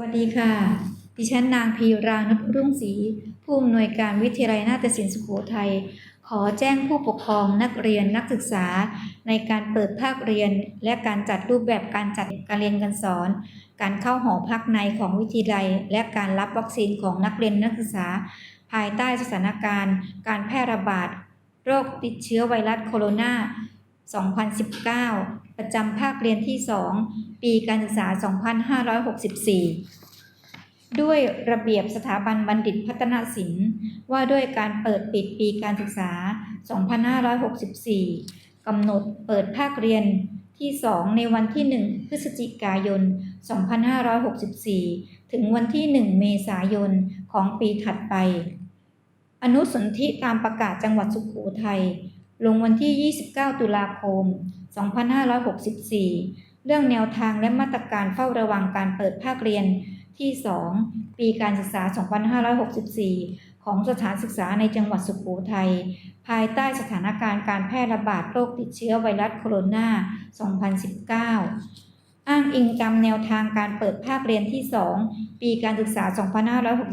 วัสดีค่ะ ดิฉันนางพีรานุชรุ่งศรีผู้อำนวยการวิทยาลัยนาฏศิลป์สุโขทัย ขอแจ้งผู้ปกครองนักเรียนนักศึกษา ในการเปิดภาคเรียน และการจัดรูปแบบการจัดการเรียนการสอน การเข้าหอพักในของวิทยาลัย และการรับวัคซีนของนักเรียนนักศึกษา ภายใต้สถานการณ์ การแพร่ระบาด โรคติดเชื้อไวรัสโคโรนา 2019 ประจำภาคเรียนที่ 2 ปีการศึกษา 2564 ด้วยระเบียบสถาบันบัณฑิตพัฒนศิลป์ ว่าด้วยการเปิดปิดปีการศึกษา 2564 กำหนดเปิดภาคเรียนที่ 2 ในวันที่ 1 พฤศจิกายน 2564 ถึงวันที่ 1 เมษายนของปีถัดไป อนุสนธิตามประกาศจังหวัดสุขโขทัย ลงวันที่ 29 ตุลาคม 2564 เรื่องแนวทางและมาตรการเฝ้าระวังการเปิดภาคเรียนที่ 2 ปีการศึกษา 2564 ของสถานศึกษาในจังหวัดสุโขทัย ภายใต้สถานการณ์การแพร่ระบาดโรคติดเชื้อไวรัสโคโรนา 2019 อ้างอิงตามแนวทางการเปิดภาคเรียนที่ 2 ปีการศึกษา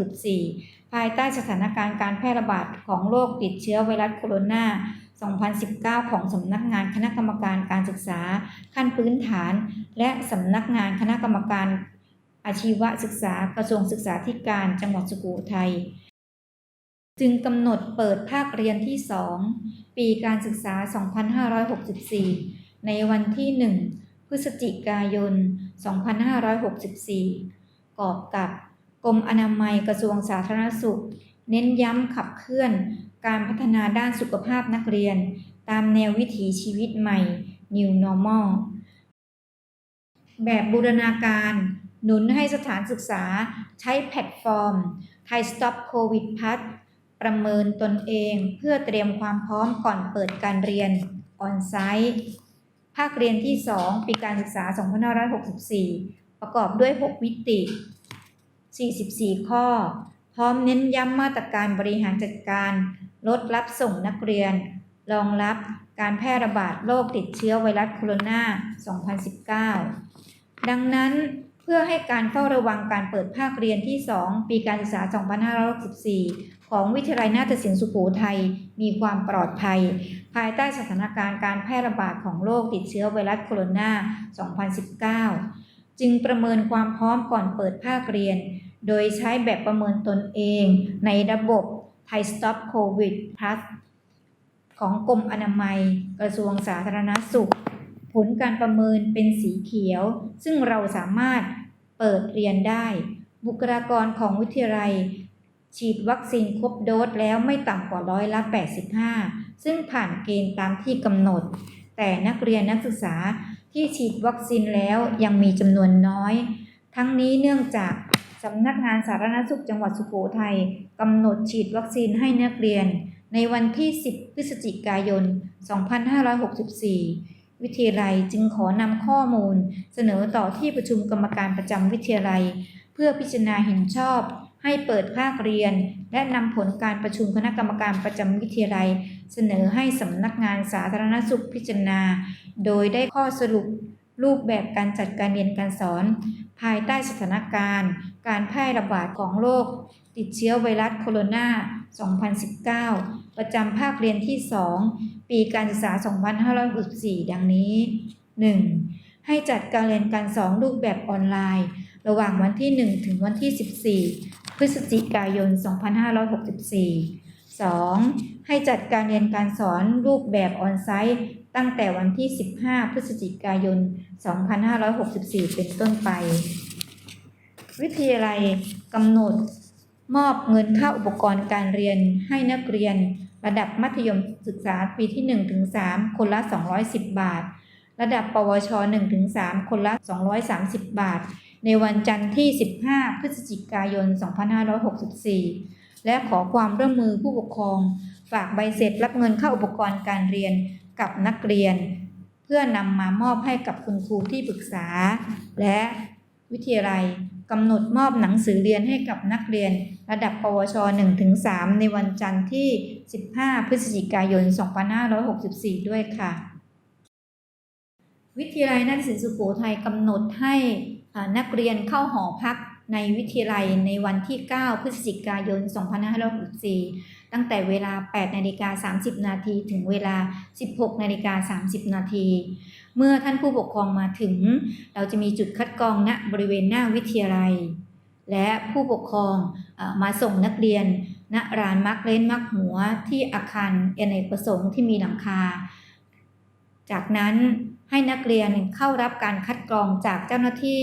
2564 ภายใต้สถานการณ์การแพร่ระบาดของโรคติดเชื้อไวรัสโคโรนา 2019 ของสำนักงานคณะกรรมการการศึกษาขั้นพื้นฐาน และสำนักงานคณะกรรมการอาชีวศึกษากระทรวงศึกษาธิการจังหวัดสุโขทัยจึงกำหนดเปิดภาคเรียนที่ 2 ปีการศึกษา 2564 ในวันที่ 1 พฤศจิกายน 2564กอบกับกรมอนามัยกระทรวงสาธารณสุข เน้นย้ำขับเคลื่อน การพัฒนาด้านสุขภาพนักเรียน ตามแนววิถีชีวิตใหม่ New Normal แบบบูรณาการ หนุนให้สถานศึกษาใช้แพลตฟอร์ม Thai Stop COVID Pass ประเมินตนเองเพื่อเตรียมความพร้อมก่อนเปิดการเรียนออนไซต์ภาคเรียนที่ 2 ปีการศึกษา 2564 ประกอบด้วย 6 มิติ 44 ข้อ พร้อมเน้นย้ำมาตรการบริหารจัดการ ลดรับส่งนักเรียน รองรับการแพร่ระบาดโรคติดเชื้อไวรัสโคโรนา 2019 ดังนั้นเพื่อให้การเฝ้าระวังการเปิดภาคเรียนที่ 2 ปีการศึกษา 2564 ของวิทยาลัยนาฏศิลป์สุโขทัยมีความปลอดภัย ภายใต้สถานการณ์การแพร่ระบาดของโรคติดเชื้อไวรัสโคโรนา 2019 จึงประเมินความพร้อมก่อนเปิดภาคเรียน โดยใช้แบบประเมินตนเองในระบบ Thai Stop COVID Plus ของกรมอนามัยกระทรวงสาธารณสุข ผลการประเมินเป็นสีเขียว ซึ่งเราสามารถเปิดเรียนได้ บุคลากรของวิทยาลัย ฉีดวัคซีนครบโดสแล้วไม่ต่ำกว่าร้อยละ 85 ซึ่งผ่านเกณฑ์ตามที่กำหนด แต่นักเรียนนักศึกษาที่ฉีดวัคซีนแล้วยังมีจำนวนน้อย ทั้งนี้เนื่องจาก สำนักงานสาธารณสุขจังหวัดสุโขทัยกำหนดฉีดวัคซีนให้นักเรียน ในวันที่ 10 พฤศจิกายน 2564 วิทยาลัยจึงขอนำข้อมูล เสนอต่อที่ประชุมกรรมการประจำวิทยาลัย เพื่อพิจารณาเห็นชอบ ให้เปิดภาคเรียน และนำผลการประชุมคณะกรรมการประจำวิทยาลัย เสนอให้สำนักงานสาธารณสุขพิจารณา โดยได้ข้อสรุป รูปแบบการจัดการเรียนการสอน ภายใต้สถานการณ์ การแพร่ระบาดของโรคติดเชื้อไวรัสโคโรนา 2019 ประจำภาคเรียนที่ 2 ปีการศึกษา 2564 ดังนี้ 1. ให้จัดการเรียนการสอนรูปแบบออนไลน์ ระหว่างวันที่ 1 ถึงวันที่ 14 พฤศจิกายน 2564 2. ให้จัดการเรียนการสอนรูปแบบออนไซต์ ตั้งแต่วันที่ 15 พฤศจิกายน 2564 เป็นต้นไป วิทยาลัยกำหนดมอบเงินค่าอุปกรณ์การเรียนให้นักเรียนระดับมัธยมศึกษาปีที่ 1-3 คนละ 210 บาท ระดับปวช 1-3 คนละ 230 บาท ในวันจันทร์ที่ 15 พฤศจิกายน 2564 และขอความร่วมมือผู้ปกครอง ฝากใบเสร็จรับเงินค่าอุปกรณ์การเรียน กับนักเรียน เพื่อนำมามอบให้กับคุณครูที่ปรึกษา และวิทยาลัยกำหนดมอบหนังสือเรียนให้กับนักเรียน ระดับปวช 1-3 ในวันจันทร์ที่ 15 พฤศจิกายน 2564 ด้วยค่ะ วิทยาลัยนาฏศิลป์สุโขทัยกำหนดให้นักเรียนเข้าหอพักในวิทยาลัยในวันที่ 9 พฤศจิกายน 2564 ตั้งแต่เวลา 8 นาฬิกา 30 นาทีถึงเวลา 16 นาฬิกา 30 นาที เมื่อท่านผู้ปกครองมาถึง เราจะมีจุดคัดกรองณบริเวณหน้าวิทยาลัย และผู้ปกครองออมาส่งนักเรียนณร้านมักเล่นมักหัวที่อาคารเอเนกประสงค์ที่มีหลังคา จากนั้นให้นักเรียนเข้ารับการคัดกรองจากเจ้าหน้าที่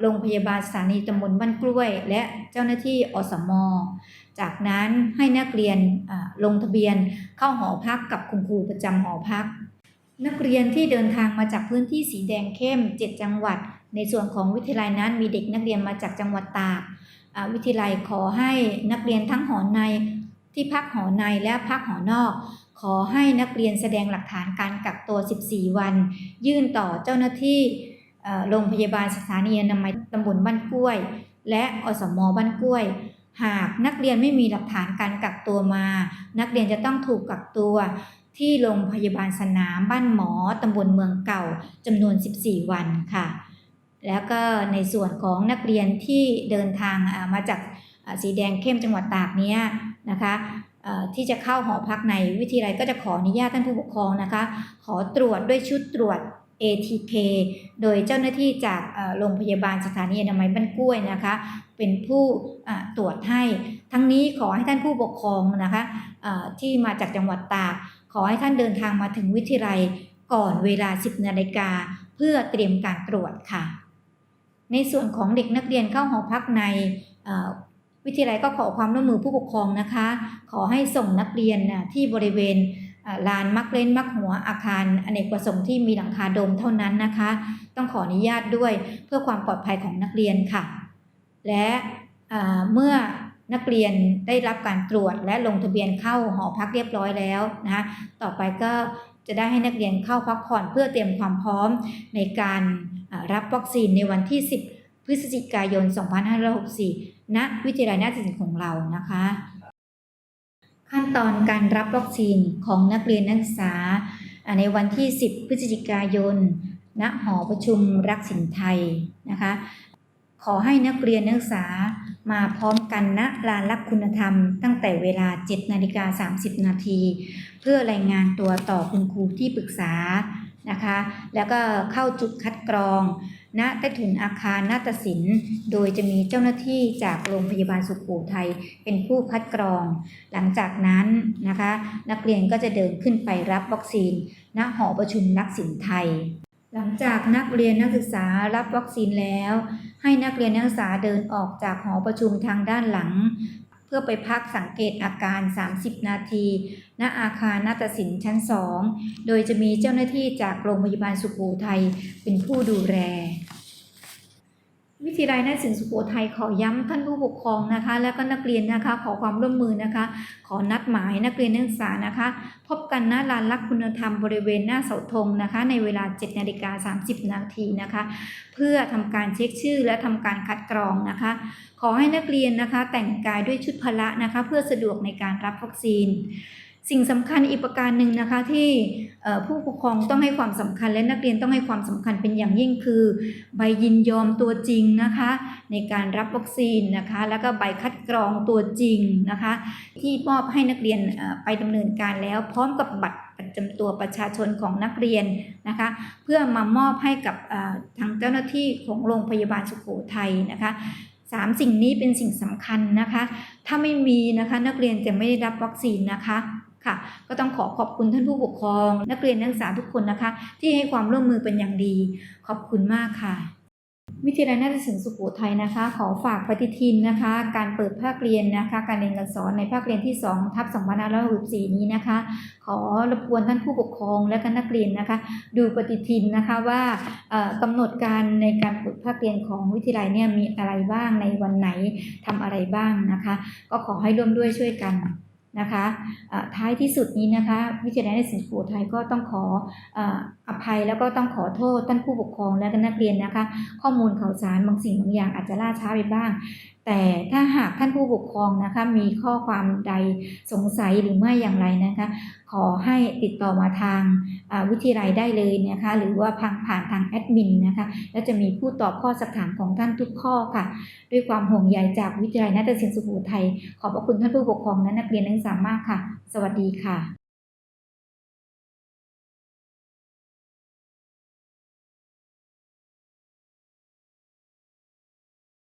โรงพยาบาลสถานีตำบลบ้านกล้วย และเจ้าหน้าที่อสม จากนั้นให้นักเรียนลงทะเบียนเข้าหอพักกับคุณครูประจำหอพัก นักเรียนที่เดินทางมาจากพื้นที่สีแดงเข้ม 7 จังหวัด ในส่วนของวิทยาลัยนั้นมีเด็กนักเรียนมาจากจังหวัดตากวิทยาลัยขอให้นักเรียนทั้งหอในที่พักหอในและพักหอนอก ขอให้นักเรียนแสดงหลักฐานการกักตัว 14 วัน ยื่นต่อเจ้าหน้าที่โรงพยาบาลสถานีอนามัยตำบลบ้านกล้วย และอสมบ้านกล้วย หากนักเรียนไม่มีหลักฐานการกักตัวมา นักเรียนจะต้องถูกกักตัว ที่โรงพยาบาลสนามบ้านหมอตำบลเมืองเก่าจำนวน 14 วันค่ะ แล้วก็ในส่วนของนักเรียนที่เดินทางมาจากสีแดงเข้มจังหวัดตากเนี้ยนะคะที่จะเข้าหอพักในวิทยาลัยก็จะขออนุญาตท่านผู้ปกครองนะคะ ขอตรวจด้วยชุดตรวจ ATK โดยเจ้าหน้าที่จากโรงพยาบาลสถานีอนามัยบ้านกล้วยนะคะ เป็นผู้ตรวจให้ ทั้งนี้ขอให้ท่านผู้ปกครองนะคะที่มาจากจังหวัดตาก ขอให้ท่านเดินทางมาถึงวิทยาลัยก่อนเวลา 10นาฬิกาเพื่อเตรียมการตรวจค่ะ ในส่วนของเด็กนักเรียนเข้าหอพักในวิทยาลัยก็ขอความร่วมมือผู้ปกครองนะคะ ขอให้ส่งนักเรียนที่บริเวณ ลานมักเล่นมักหัวอาคารอเนกประสงค์ที่มีหลังคาโดมเท่านั้นนะคะ ต้องขออนุญาตด้วยเพื่อความปลอดภัยของนักเรียนค่ะ และเมื่อนักเรียนได้รับการตรวจและลงทะเบียนเข้าหอพักเรียบร้อยแล้วนะคะต่อไปก็จะได้ให้นักเรียนเข้าพักผ่อนเพื่อเตรียมความพร้อมในการรับวัคซีนในวันที่ 10 พฤศจิกายน 2564 ณ วิทยาลัยนาฏศิลป์ของเรานะคะ ขั้นตอนการรับวัคซีนของนักเรียนนักศึกษา ในวันที่ 10 พฤศจิกายน ณ หอประชุมรักสินไทยนะคะ ขอให้นักเรียนนักศึกษามาพร้อมกันณลานรักคุณธรรม ตั้งแต่เวลา 7 นาฬิกา 30 นาที เพื่อรายงานตัวต่อคุณครูที่ปรึกษานะคะ แล้วก็เข้าจุดคัดกรอง ณใต้ถุนอาคารนาฏศิลป์ โดยจะมีเจ้าหน้าที่จากโรงพยาบาลสุโขทัยเป็นผู้คัดกรอง หลังจากนั้นนะคะ นักเรียนก็จะเดินขึ้นไปรับวัคซีน ณหอประชุมนักศิลป์ไทย หลังจากนักเรียนนักศึกษารับวัคซีนแล้ว ให้นักเรียนนักศึกษาเดินออกจากหอประชุมทางด้านหลัง เพื่อไปพักสังเกตอาการ 30 นาทีณอาคารนาฏศิลป์ชั้น 2 โดยจะมีเจ้าหน้าที่จากโรงพยาบาลสุโขทัยเป็นผู้ดูแล วิทยาลัยนาศิลป์สุโขทัยขอย้ำท่านผู้ปกครองนะคะ และก็นักเรียนนะคะ ขอความร่วมมือนะคะ ขอนัดหมายนักเรียนนักศึกษานะคะ พบกันณลานรักคุณธรรมบริเวณหน้าเสาธงนะคะ ในเวลา7นาฬิกา30 นาทีนะคะ เพื่อทำการเช็คชื่อและทำการคัดกรองนะคะ ขอให้นักเรียนนะคะแต่งกายด้วยชุดพละนะคะ เพื่อสะดวกในการรับวัคซีน สิ่งสำคัญอีกประการหนึ่งนะคะที่ผู้ปกครองต้องให้ความสำคัญและนักเรียนต้องให้ความสำคัญเป็นอย่างยิ่งคือ ใบยินยอมตัวจริงนะคะ ในการรับวัคซีนนะคะ แล้วก็ใบคัดกรองตัวจริงนะคะ ที่มอบให้นักเรียนไปดำเนินการแล้วพร้อมกับบัตรประจำตัวประชาชนของนักเรียนนะคะ เพื่อมามอบให้กับทางเจ้าหน้าที่ของโรงพยาบาลสุขโขทัยนะคะสามสิ่งนี้เป็นสิ่งสำคัญนะคะ ถ้าไม่มีนะคะนักเรียนจะไม่ได้รับวัคซีนนะคะ ค่ะ ก็ต้องขอขอบคุณท่านผู้ปกครอง นักเรียนนักศึกษาทุกคนนะคะ ที่ให้ความร่วมมือเป็นอย่างดี ขอบคุณมากค่ะวิทยาลัยนาฏศิลป์สุโขทัยนะคะ ขอฝากปฏิทินนะคะ การเปิดภาคเรียนนะคะ การเรียนการสอนในภาคเรียนที่2ทับ2564นี้นะคะ ขอรบกวนท่านผู้ปกครองและก็นักเรียนนะคะ ดูปฏิทินนะคะว่าเอ่อกำหนดการในการเปิดภาคเรียนของวิทยาลัยเนี่ยมีอะไรบ้างในวันไหนทำอะไรบ้างนะคะ ก็ขอให้ร่วมด้วยช่วยกัน นะคะท้ายที่สุดนี้นะคะวิทยาลัยนาฏศิลป์ไทยก็ต้องขอออภัยแล้วก็ต้องขอโทษท่านผู้ปกครองและก็นักเรียนนะคะ ข้อมูลข่าวสารบางสิ่งบางอย่างอาจจะล่าช้าไปบ้าง แต่ถ้าหากท่านผู้ปกครองนะคะมีข้อความใดสงสัยหรือไม่อย่างไรนะคะ ขอให้ติดต่อมาทางวิทยาลัยได้เลยนะคะหรือว่าผ่านผ่านทางแอดมินนะคะและจะมีผู้ตอบข้อสักถามของท่านทุกข้อค่ะ ด้วยความห่วงใยจากวิทยาลัยนาฏศิลป์สุโขทัยขอบพระคุณท่านผู้ปกครองและนักเรียนนักศึกษามากค่ะ สวัสดีค่ะ